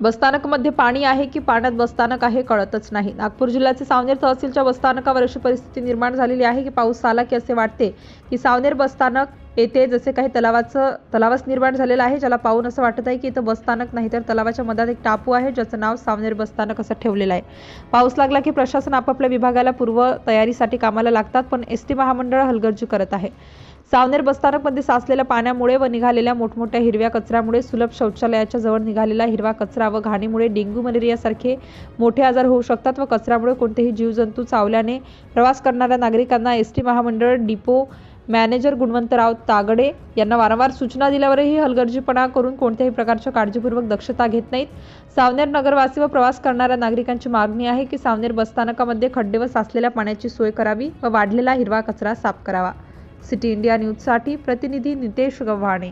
बसस्थानकमध्ये पाणी आहे की पाण्यात बसस्थानक आहे कळतच नाही. नागपूर जिल्ह्याचे सावनेर तहसीलच्या बसस्थानकावर अशी परिस्थिती निर्माण झालेली आहे की पाऊस आला की असे वाटते की सावनेर बसस्थानक येथे जसे काही तलावाचं तलावच निर्माण झालेलं आहे ज्याला पाहून असं वाटत आहे की इथं बसस्थानक नाही तर तलावाच्या मधात एक टापू आहे ज्याचं नाव सावनेर बसस्थानक असं ठेवलेलं आहे. पाऊस लागला की प्रशासन आपापल्या विभागाला पूर्व तयारीसाठी कामाला लागतात पण एस टी महामंडळ हलगर्जी करत आहे. सावनेर बसस्थानकमध्ये साचलेल्या पाण्यामुळे व निघालेल्या मोठमोठ्या हिरव्या कचऱ्यामुळे सुलभ शौचालयाच्या जवळ निघालेला हिरवा कचरा व घाणीमुळे डेंग्यू मलेरियासारखे मोठे आजार होऊ शकतात व कचऱ्यामुळे कोणतेही जीवजंतू चावल्याने प्रवास करणाऱ्या नागरिकांना एस टी महामंडळ डिपो मॅनेजर गुणवंतराव तागडे यांना वारंवार सूचना दिल्यावरही हलगर्जीपणा करून कोणत्याही प्रकारच्या काळजीपूर्वक दक्षता घेत नाहीत. सावनेर नगरवासी व प्रवास करणाऱ्या नागरिकांची मागणी आहे की सावनेर बसस्थानकामध्ये खड्डे व साचलेल्या पाण्याची सोय करावी व वाढलेला हिरवा कचरा साफ करावा. सिटी इंडिया न्यूजसाठी प्रतिनिधी नितेश गव्हाणे.